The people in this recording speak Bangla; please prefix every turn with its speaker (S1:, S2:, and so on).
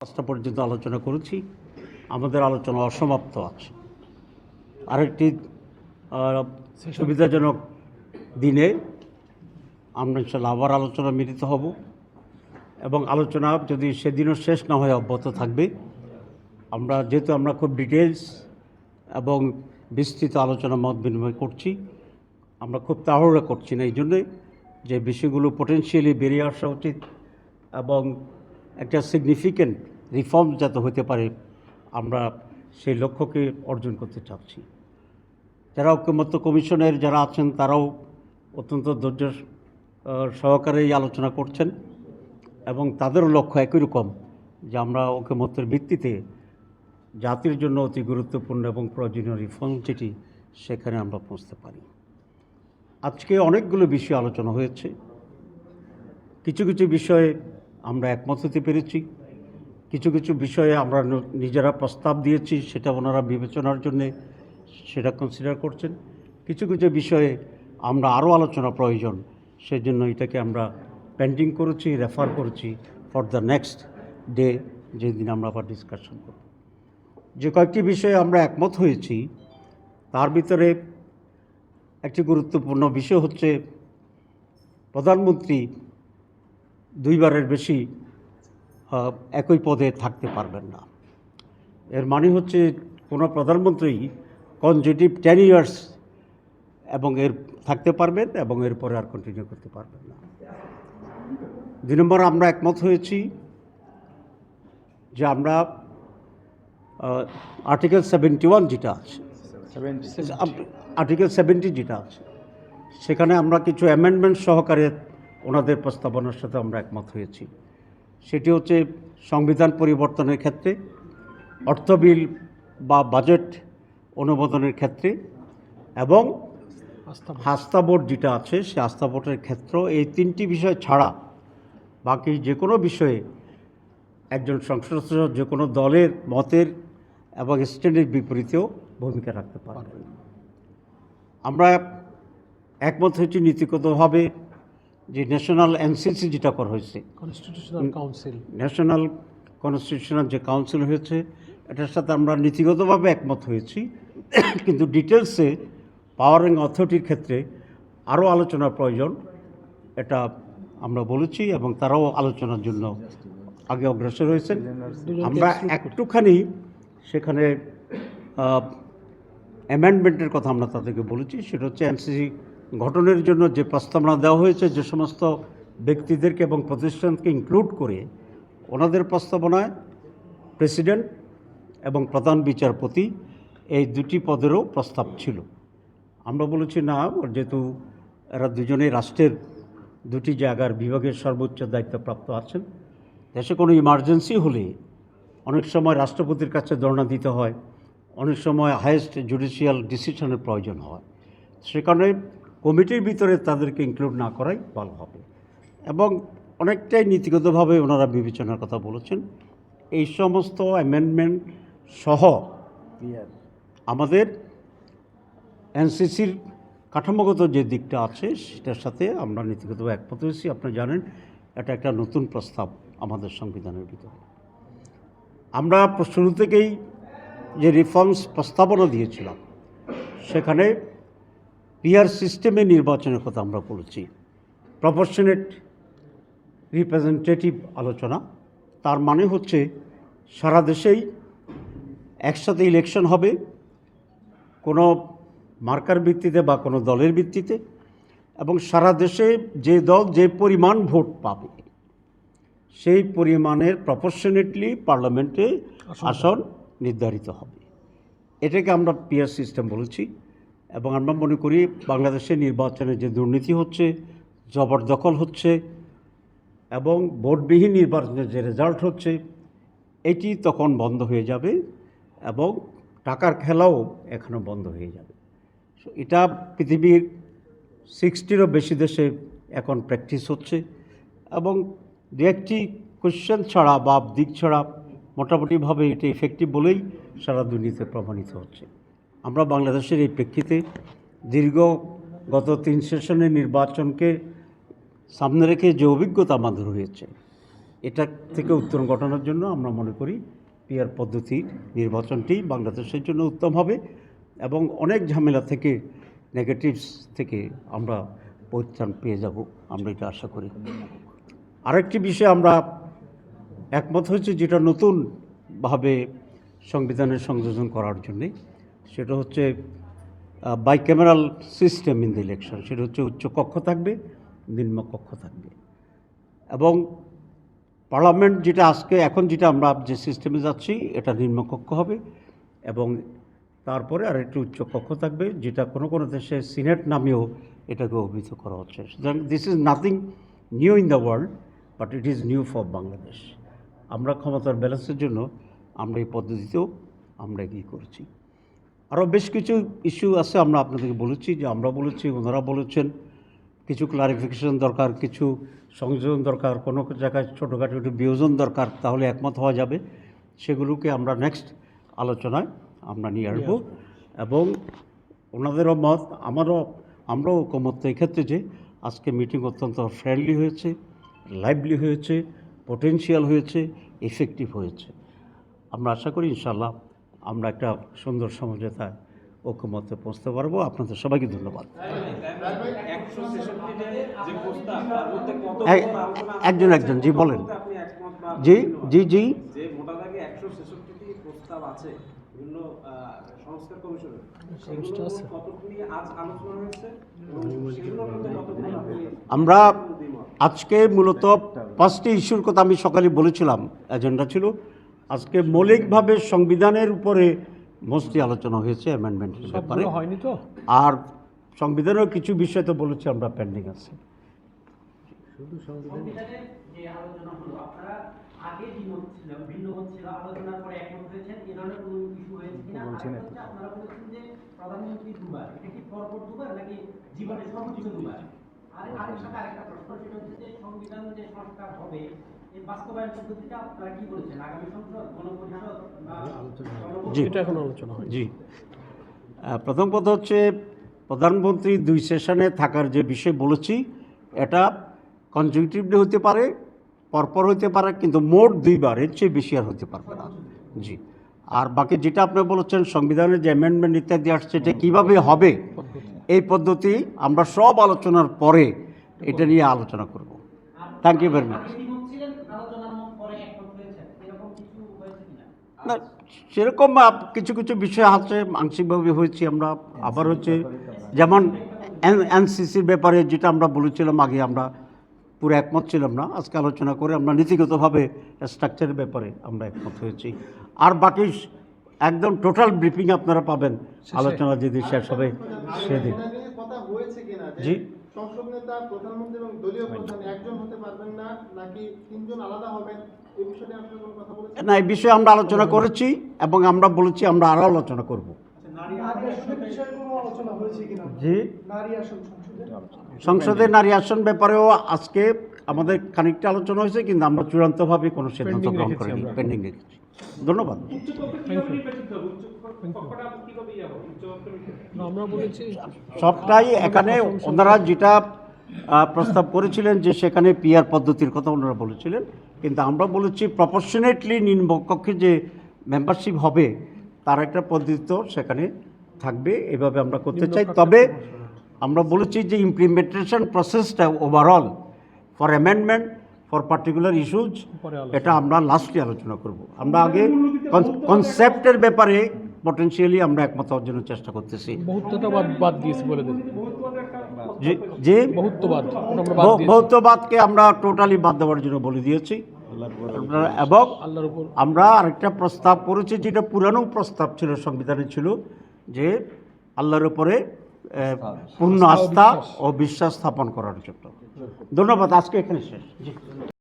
S1: পাঁচটা পর্যন্ত আলোচনা করেছি। আমাদের আলোচনা অসমাপ্ত আছে। আরেকটি সুবিধাজনক দিনে আমরা ইনশাল্লাহ আবার আলোচনা মিলিত হব এবং আলোচনা যদি সেদিনও শেষ না হয় অব্যাহত থাকবে আমরা যেহেতু আমরা খুব ডিটেলস এবং বিস্তৃত আলোচনা মত বিনিময় করছি আমরা খুব তাড়াহুড়া করছি না এই জন্যে যে বিষয়গুলো পোটেন্সিয়ালি বেরিয়ে আসা উচিত এবং একটা সিগনিফিক্যান্ট রিফর্ম যাতে হতে পারে, আমরা সেই লক্ষ্যকে অর্জন করতে চাচ্ছি। যারা ঐক্যমত্য কমিশনের যারা আছেন, তারাও অত্যন্ত ধৈর্য সহকারে আলোচনা করছেন এবং তাদেরও লক্ষ্য একই রকম যে আমরা ঐক্যমত্যের ভিত্তিতে জাতির জন্য অতি গুরুত্বপূর্ণ এবং প্রয়োজনীয় রিফর্ম যেটি, সেখানে আমরা পৌঁছতে পারি। আজকে অনেকগুলো বিষয় আলোচনা হয়েছে। কিছু কিছু বিষয়ে আমরা একমত হতে পেরেছি। কিছু কিছু বিষয়ে আমরা নিজেরা প্রস্তাব দিয়েছি, সেটা ওনারা বিবেচনার জন্যে সেটা কনসিডার করছেন। কিছু কিছু বিষয়ে আমরা আরও আলোচনা প্রয়োজন সেই জন্য এটাকে আমরা পেন্ডিং করেছি রেফার করেছি ফর দ্য নেক্সট ডে যেদিন আমরা আবার ডিসকাশন করব। যে কয়েকটি বিষয়ে আমরা একমত হয়েছি, তার ভিতরে একটি গুরুত্বপূর্ণ বিষয় হচ্ছে, প্রধানমন্ত্রী দুইবারের বেশি একই পদে থাকতে পারবেন না। এর মানে হচ্ছে কোনো প্রধানমন্ত্রী কনজিটিভ টেন ইয়ার্স এবং এর থাকতে পারবেন এবং এরপরে আর কন্টিনিউ করতে পারবেন না। দুই নম্বর আমরা একমত হয়েছি যে আমরা আর্টিকেল সেভেন্টি ওয়ান যেটা আছে আর্টিকেল সেভেন্টি যেটা আছে, সেখানে আমরা কিছু অ্যামেন্ডমেন্ট সহকারে ওনাদের প্রস্তাবনার সাথে আমরা একমত হয়েছি। সেটি হচ্ছে সংবিধান পরিবর্তনের ক্ষেত্রে অর্থ বিল বা বাজেট অনুমোদনের ক্ষেত্রে এবং আস্থা বোর্ড। যেটা আছে সে আস্থা বোর্ডের ক্ষেত্র এই তিনটি বিষয় ছাড়া বাকি যে কোনো বিষয়ে একজন সংসদ সদস্য যে কোনো দলের মতের এবং স্ট্যান্ডের বিপরীতেও ভূমিকা রাখতে পারবেন আমরা একমত হয়েছি নীতিগতভাবে যে ন্যাশনাল এনসিসি যেটা করা হয়েছে।
S2: কনস্টিটিউশনাল কাউন্সিল
S1: ন্যাশনাল কনস্টিটিউশনাল যে কাউন্সিল হয়েছে এটার সাথে আমরা নীতিগতভাবে একমত হয়েছি। কিন্তু ডিটেলসে পাওয়ারিং অথরিটির ক্ষেত্রে আরও আলোচনার প্রয়োজন এটা আমরা বলেছি এবং তারাও আলোচনার জন্য আগে অগ্রসর হয়েছেন। আমরা একটুখানি সেখানে অ্যামেন্ডমেন্টের কথা আমরা তাদেরকে বলেছি সেটা হচ্ছে এনসিসি গঠনের জন্য যে প্রস্তাবনা দেওয়া হয়েছে, যে সমস্ত ব্যক্তিদেরকে এবং প্রতিষ্ঠানকে ইনক্লুড করে ওনাদের প্রস্তাবনায় প্রেসিডেন্ট এবং প্রধান বিচারপতি এই দুটি পদেরও প্রস্তাব ছিল। আমরা বলেছি, না, যেহেতু এরা দুজনেই রাষ্ট্রের দুটি জায়গার বিভাগের সর্বোচ্চ দায়িত্বপ্রাপ্ত আছেন, দেশে কোনো ইমার্জেন্সি হলে অনেক সময় রাষ্ট্রপতির কাছে ধর্ণা দিতে হয়, অনেক সময় হায়েস্ট জুডিশিয়াল ডিসিশনের প্রয়োজন হয়। সে কারণে কমিটির ভিতরে তাদেরকে ইনক্লুড না করাই ভালো হবে। এবং অনেকটাই নীতিগতভাবে ওনারা বিবেচনার কথা বলেছেন। এই সমস্ত অ্যামেন্ডমেন্ট সহ আমাদের এনসিসির কাঠামোগত যে দিকটা আছে সেটার সাথে আমরা নীতিগতভাবে একমত হয়েছি। আপনারা জানেন এটা একটা নতুন প্রস্তাব আমাদের সংবিধানের ভিতরে। আমরা শুরু থেকেই যে রিফর্মস প্রস্তাবনা দিয়েছিলাম সেখানে পিআর সিস্টেমে নির্বাচনের কথা আমরা বলেছি। প্রপোর্শনেট রিপ্রেজেন্টেটিভ আলোচনা তার মানে হচ্ছে সারা দেশেই একসাথে ইলেকশন হবে কোনো মার্কার ভিত্তিতে বা কোনো দলের ভিত্তিতে এবং সারা দেশে যে দল যে পরিমাণ ভোট পাবে সেই পরিমাণের প্রপোর্শনেটলি পার্লামেন্টে আসন নির্ধারিত হবে। এটাকে আমরা পিয়ার সিস্টেম বলেছি। এবং আমরা মনে করি বাংলাদেশে নির্বাচনে যে দুর্নীতি হচ্ছে জবরদখল হচ্ছে এবং ভোটবিহীন নির্বাচনের যে রেজাল্ট হচ্ছে এটি তখন বন্ধ হয়ে যাবে এবং টাকার খেলাও এখনও বন্ধ হয়ে যাবে। So, এটা পৃথিবীর সিক্সটিরও বেশি দেশে এখন প্র্যাকটিস হচ্ছে এবং দু একটি কোশ্চেন ছাড়া বা দিক ছাড়া মোটামুটিভাবে এটা ইফেক্টিভ বলেই সারা দুর্নীতি প্রমাণিত হচ্ছে। আমরা বাংলাদেশের এই প্রেক্ষিতে দীর্ঘ গত তিন সেশনের নির্বাচনকে সামনে রেখে যে অভিজ্ঞতা আমাদের হয়েছে এটা থেকে উত্তরণ ঘটানোর জন্য আমরা মনে করি পিয়ার পদ্ধতির নির্বাচনটি বাংলাদেশের জন্য উত্তম হবে এবং অনেক ঝামেলা থেকে নেগেটিভস থেকে আমরা পরিত্রাণ পেয়ে যাব, আমরা এটা আশা করি। আরেকটি বিষয় আমরা একমত হয়েছে যেটা নতুনভাবে সংবিধানের সংযোজন করার জন্যে। সেটা হচ্ছে bicameral system in the election সেটা হচ্ছে উচ্চ কক্ষ থাকবে, নিম্ন কক্ষ থাকবে। এবং পার্লামেন্ট যেটা আজকে, এখন যেটা আমরা যে সিস্টেমে যাচ্ছি, এটা নিম্নকক্ষ হবে এবং তারপরে আর একটি উচ্চ কক্ষ থাকবে, যেটা কোনো কোনো দেশে সিনেট নামেও এটাকে অভিহিত করা হচ্ছে। সুতরাং this is nothing new in the world but it is new for Bangladesh আমরা ক্ষমতার ব্যালেন্সের জন্য আমরা এই পদ্ধতিতেও আমরা এগিয়ে করেছি। আরও বেশ কিছু ইস্যু আছে আমরা আপনাদেরকে বলেছি যে আমরা বলেছি ওনারা বলেছেন। কিছু ক্লারিফিকেশন দরকার কিছু সংযোজন দরকার কোনো জায়গায় ছোটোখাটো একটু বিয়োজন দরকার তাহলে একমত হওয়া যাবে। সেগুলোকে আমরা নেক্সট আলোচনায় আমরা নিয়ে আসব। এবং ওনাদেরও মত আমারও আমরাও ঐকমত এক্ষেত্রে যে আজকে মিটিং অত্যন্ত ফ্রেন্ডলি হয়েছে লাইভলি হয়েছে পটেনশিয়াল হয়েছে এফেক্টিভ হয়েছে। আমরা আশা করি ইনশাল্লাহ আমরা একটা সুন্দর সমঝোতায় ঐক্যমতে পৌঁছতে পারব। আপনাদের সবাইকে ধন্যবাদ। একজন একজন জি বলেন। জি জি জি। আমরা আজকে মূলত পাঁচটি ইস্যুর কথা আমি সকালে বলেছিলাম এজেন্ডা ছিল। আজকে মৌলিকভাবে সংবিধানের উপরে মস্তি আলোচনা হয়েছে অ্যামেন্ডমেন্টের ব্যাপারে।
S3: হয়নি তো?
S1: আর সংবিধানের কিছু বিষয় তো বলেছি আমরা পেন্ডিং আছে।
S4: সংবিধানের যে আলোচনা হলো আপনারা আগে দ্বিমত ছিল ভিন্ন হচ্ছিল আলোচনার পরে একমত হয়েছেন এ ধরনের কোনো ইস্যু হয়েছে কিনা? আপনারা বলেছেন যে প্রধানমন্ত্রী দুবার এটা কি পরপর দুবার নাকি জীবনে সর্বোচ্চ দুবার? আর আরেক সাথে আরেকটা প্রশ্ন সেটা হচ্ছে যে সংবিধান যে সংস্কার হবে এই বাস্তবায়ন পদ্ধতিটা আপনারা কি বলেছেন? আগামী সংসদ গণপরিষদ বা গণভোট?
S1: জি।
S3: এটা এখন আলোচনা হয়
S1: জি। প্রথম কথা হচ্ছে প্রধানমন্ত্রী দুই সেশনে থাকার যে বিষয় বলেছি এটা কনজিউটিভলি হতে পারে পরপর হতে পারে কিন্তু মোট দুইবার এর চেয়ে বেশি আর হতে পারবে না। জি। আর বাকি যেটা আপনি বলেছেন সংবিধানের যে অ্যামেন্ডমেন্ট ইত্যাদি আসছে এটা কীভাবে হবে এই পদ্ধতি আমরা সব আলোচনার পরে এটা নিয়ে আলোচনা করব। থ্যাংক ইউ ভেরি মাচ
S4: আগে দ্বিমত ছিলেন আলোচনার মত পরে একমত হয়েছেন এরকম কিছু হয়েছে
S1: না সেরকম কিছু কিছু বিষয় আছে আংশিকভাবে হয়েছি আমরা। আবার হচ্ছে যেমন এনসিসির ব্যাপারে যেটা আমরা বলেছিলাম আগে আমরা পুরো একমত ছিলাম না। আজকে আলোচনা করে আমরা নীতিগতভাবে স্ট্রাকচারের ব্যাপারে আমরা একমত হয়েছি। আর বাকি একদম টোটাল ব্রিফিং আপনারা পাবেন। আলোচনা যেদিন শেষ হবে সেদিন। জি।
S5: সংসদ নেতা প্রধানমন্ত্রী এবং দলীয় প্রধান একজন হতে পারবেন না নাকি তিনজন আলাদা হবেন? এই বিষয়ে আপনি কোনো কথা বলেছেন?
S1: না এই বিষয়ে আমরা আলোচনা করেছি এবং আমরা বলেছি আমরা আরও আলোচনা করব।
S6: নারী আসনের বিষয়ে কোনো আলোচনা হয়েছে কিনা?
S1: জি।
S6: নারী আসন সংসদে?
S1: সংসদে নারী আসন ব্যাপারেও আজকে আমাদের খানিকটা আলোচনা হয়েছে কিন্তু আমরা চূড়ান্তভাবে কোনো সিদ্ধান্ত গ্রহণ করিনি। পেন্ডিং রেখেছি। ধন্যবাদ।
S3: না, আমরা বলেছি
S1: সবটাই এখানে ওনারা যেটা প্রস্তাব করেছিলেন যে সেখানে পিআর পদ্ধতির কথা ওনারা বলেছিলেন। কিন্তু আমরা বলেছি প্রপোর্শনেটলি নিম্নকক্ষে যে মেম্বারশিপ হবে তার একটা পদ্ধতি তো সেখানে থাকবে এভাবে আমরা করতে চাই। তবে আমরা বলেছি যে ইমপ্লিমেন্টেশন প্রসেসটা overall for amendment for particular issues এটা আমরা লাস্টে আলোচনা করব। আমরা আগে কনসেপ্টের ব্যাপারে পটেনশিয়ালি আমরা একমত হওয়ার জন্য চেষ্টা করতেছি।
S3: বহুত্বটা বাদ বাদ দিয়েছি বলে দিন।
S1: যে
S3: বহুত্ববাদ
S1: বহুত্ববাদকে আমরা টোটালি বাদ দেওয়ার জন্য বলে দিয়েছি। এবং আমরা আরেকটা প্রস্তাব করেছি যেটা পুরানো প্রস্তাব ছিল সংবিধানে ছিল যে আল্লাহর উপরে পূর্ণ আস্থা ও বিশ্বাস স্থাপন করার জন্য। ধন্যবাদ আজকে এখানে শেষ।